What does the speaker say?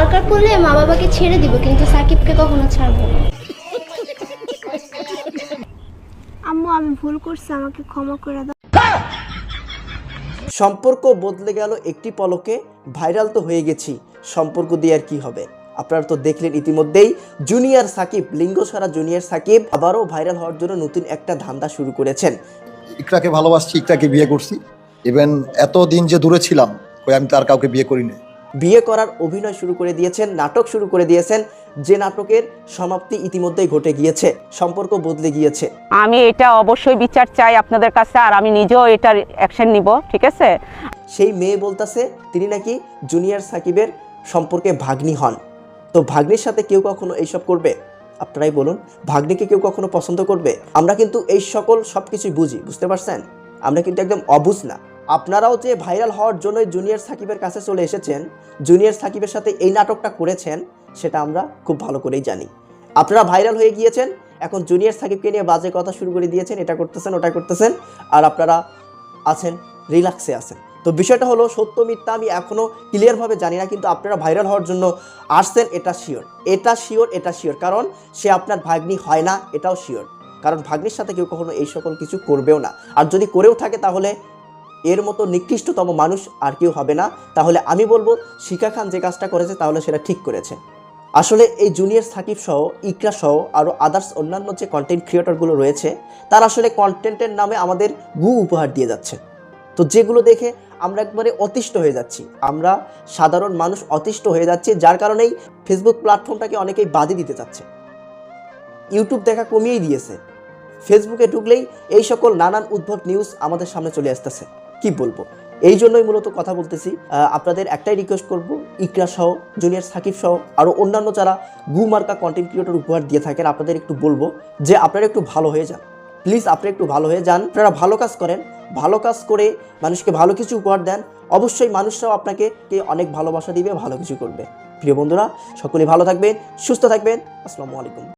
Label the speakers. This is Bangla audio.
Speaker 1: দরকার পড়লে মা বাবাকে ছেড়ে দিব কিন্তু সাকিবকে কখনো ছাড়বো না। আম্মু আমি ভুল করছি আমাকে ক্ষমা করে দাও।
Speaker 2: সম্পর্ক বদলে গেল একটি পলকে ভাইরাল তো হয়ে গেছি সম্পর্ক দিয়ে আর কি হবে? আপনারা তো দেখলেন ইতিমধ্যেই জুনিয়র সাকিব লিঙ্গ ছাড়া জুনিয়র সাকিব আবারও ভাইরাল হওয়ার জন্য নতুন একটা ধান্দা শুরু করেছেন।
Speaker 3: ইকরাকে ভালোবাসছি ইকরাকে বিয়ে করছি। ইভেন এত দিন যে দূরে ছিলাম কই আমি তার কাউকে বিয়ে করিনি।
Speaker 2: বিয়ে করার অভিনয় শুরু করে দিয়েছেন নাটক শুরু করে দিয়েছেন যে নাটকের সমাপ্তি ইতিমধ্যেই ঘটে গিয়েছে সম্পর্ক বদলে গিয়েছে।
Speaker 4: আমি এটা অবশ্যই বিচার চাই আপনাদের কাছে আর আমি নিজেও এটার অ্যাকশন নিব ঠিক আছে?
Speaker 2: সেই মেয়ে বলতেছে তিনি নাকি জুনিয়র সাকিবের সম্পর্কে ভাগ্নি হন। তো ভাগ্নির সাথে কেউ কখনো এইসব করবে? আপনারাই বলুন ভাগ্নিকে কেউ কখনো পছন্দ করবে? আমরা কিন্তু এই সকল সব কিছুই বুঝি বুঝতে পারছেন? আমরা কিন্তু একদম অবুঝ না। আপনারাও যে ভাইরাল হওয়ার জন্যই জুনিয়র সাকিবের কাছে চলে এসেছেন, জুনিয়র সাকিবের সাথে এই নাটকটা করেছেন, সেটা আমরা খুব ভালো করেই জানি। আপনারা ভাইরাল হয়ে গিয়েছেন, এখন জুনিয়র সাকিবকে নিয়ে বাজে কথা শুরু করে দিয়েছেন, এটা করতেছেন, ওটা করতেছেন, আর আপনারা আছেন, রিল্যাক্সে আছেন। তো বিষয়টা হলো, সত্য মিথ্যা আমি এখনও ক্লিয়ারভাবে জানি না, কিন্তু আপনারা ভাইরাল হওয়ার জন্য আসছেন, এটা শিওর এটা শিওর এটা শিওর কারণ সে আপনার ভাগ্নি হয় না, এটাও শিওর কারণ ভাগ্নির সাথে কেউ কখনো এই সকল কিছু করবেও না। আর যদি করেও থাকে, তাহলে এর মতো নিকৃষ্টতম মানুষ আর কেউ হবে না। তাহলে আমি বলব, শিকা খান যে কাজটা করেছে, তাহলে সেটা ঠিক করেছে। আসলে এই জুনিয়র সাকিব সহ, ইকরা সহ আরও আদার্স অন্যান্য যে কন্টেন্ট ক্রিয়েটরগুলো রয়েছে, তারা আসলে কন্টেন্টের নামে আমাদের গু উপহার দিয়ে যাচ্ছে। তো যেগুলো দেখে আমরা একবারে অতিষ্ঠ হয়ে যাচ্ছি। আমরা সাধারণ মানুষ অতিষ্ঠ হয়ে যাচ্ছে, যার কারণেই ফেসবুক প্ল্যাটফর্মটাকে অনেকেই বাদই দিতে চাচ্ছে। ইউটিউব দেখা কমিয়েই দিয়েছে। ফেসবুকে ঢুকলেই এই সকল নানান উদ্ভব নিউজ আমাদের সামনে চলে আসতেছে। কি বলব? এই জন্যই মূলত কথা বলতেছি। আপনাদের একটাই রিকোয়েস্ট করব, ইকরা সহ, জুনিয়র সাকিব সহ আরও অন্যান্য যারা গু মার্কা কন্টেন্ট ক্রিয়েটর উপহার দিয়ে থাকেন, আপনাদের একটু বলব যে আপনারা একটু ভালো হয়ে যান। প্লিজ আপনারা একটু ভালো হয়ে যান। আপনারা ভালো কাজ করেন, ভালো কাজ করে মানুষকে ভালো কিছু উপহার দেন। অবশ্যই মানুষরাও আপনাকে কে অনেক ভালোবাসা দিবে, ভালো কিছু করবে। প্রিয় বন্ধুরা, সকলে ভালো থাকবেন, সুস্থ থাকবেন। আসসালামু আলাইকুম।